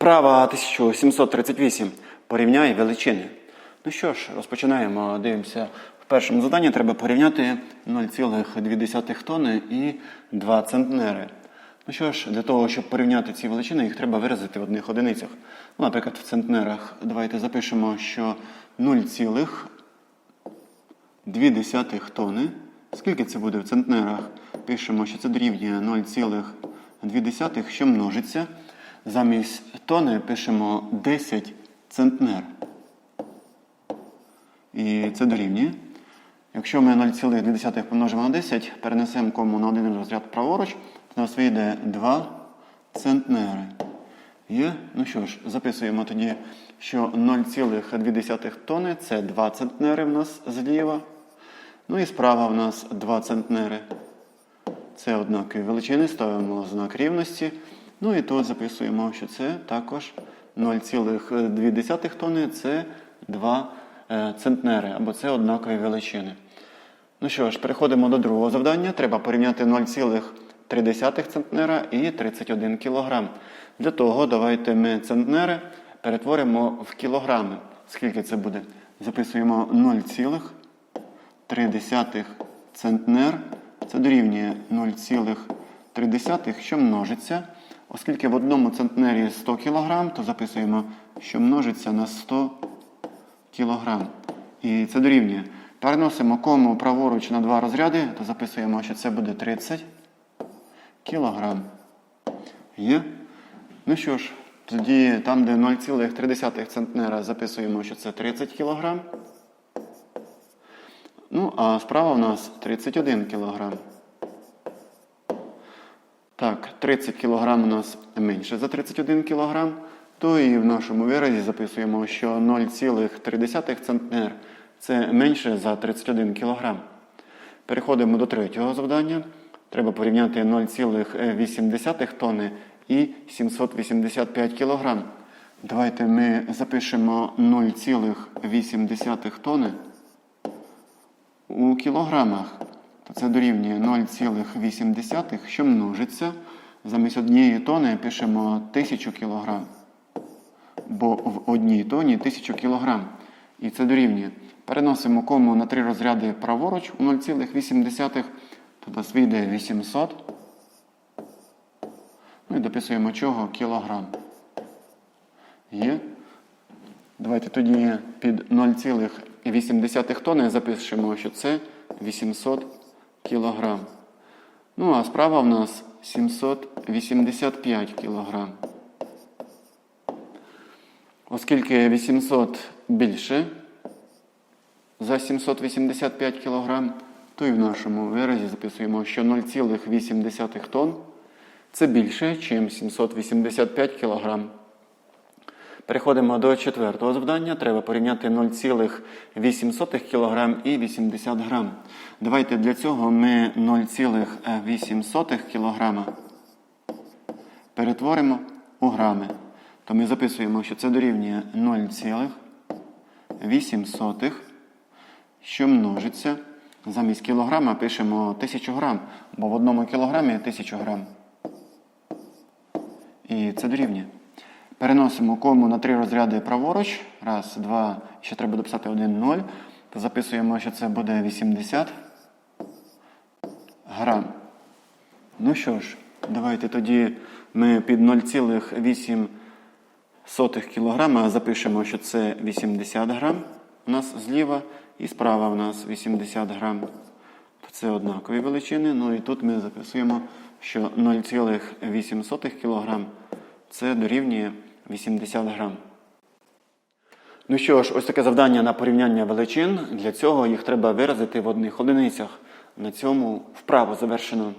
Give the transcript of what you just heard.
Вправа 1738. Порівняй величини. Ну що ж, розпочинаємо. Дивимося. В першому заданні треба порівняти 0,2 тонни і 2 центнери. Ну що ж, для того, щоб порівняти ці величини, їх треба виразити в одних одиницях. Ну, наприклад, в центнерах. Давайте запишемо, що 0,2 тонни. Скільки це буде в центнерах? Пишемо, що це дорівнює 0,2, що множиться. Замість тони пишемо 10 центнер. І це дорівнює. Якщо ми 0,2 помножимо на 10, перенесемо кому на один розряд праворуч, то нас вийде 2 центнери. Є? Ну що ж, записуємо тоді, що 0,2 тони це 2 центнери в нас зліва. Ну і справа в нас 2 центнери. Це однакові величини, ставимо знак рівності. Ну і тут записуємо, що це також 0,2 тонни це 2 е, центнери, або це однакові величини. Ну що ж, переходимо до другого завдання. Треба порівняти 0,3 центнера і 31 кг. Для того давайте ми центнери перетворимо в кілограми. Скільки це буде? Записуємо 0,3 центнер. Це дорівнює 0,3, що множиться. Оскільки в одному центнері 100 кг, то записуємо, що множиться на 100 кг. І це дорівнює. Переносимо кому праворуч на два розряди, то записуємо, що це буде 30 кг. Є? Ну що ж, тоді там, де 0,3 центнера, записуємо, що це 30 кг. Ну, а справа у нас 31 кг. Так, 30 кг у нас менше за 31 кг, то і в нашому виразі записуємо, що 0,3 центнер це менше за 31 кг. Переходимо до третього завдання. Треба порівняти 0,8 тонни і 785 кг. Давайте ми запишемо 0,8 тонни у кілограмах. Це дорівнює 0,8, що множиться. Замість однієї тони пишемо 1000 кг. Бо в одній тоні 1000 кг. І це дорівнює. Переносимо кому на три розряди праворуч у 0,8, то нас вийде 800. Ну і дописуємо чого кілограм. Є. Давайте тоді під 0,8 тонни запишемо, що це 800 кілограм. Ну, а справа в нас 785 кілограм. Оскільки 800 більше за 785 кілограм, то і в нашому виразі записуємо, що 0,8 тонн це більше, ніж 785 кілограм. Переходимо до четвертого завдання. Треба порівняти 0,8 кг і 80 г. Давайте для цього ми 0,8 кг перетворимо у грами. То ми записуємо, що це дорівнює 0,8, що множиться. Замість кілограма пишемо 1000 грам, бо в одному кілограмі 1000 грам. І це дорівнює. Переносимо кому на три розряди праворуч. Раз, два, ще треба дописати 1, 0. То записуємо, що це буде 80 грам. Ну що ж, давайте тоді ми під 0,8 кг запишемо, що це 80 грам у нас зліва і справа у нас 80 грам. То це однакові величини. Ну і тут ми записуємо, що 0,8 кг це дорівнює 80 грам. Ну що ж, ось таке завдання на порівняння величин. Для цього їх треба виразити в одних одиницях. На цьому вправо завершено.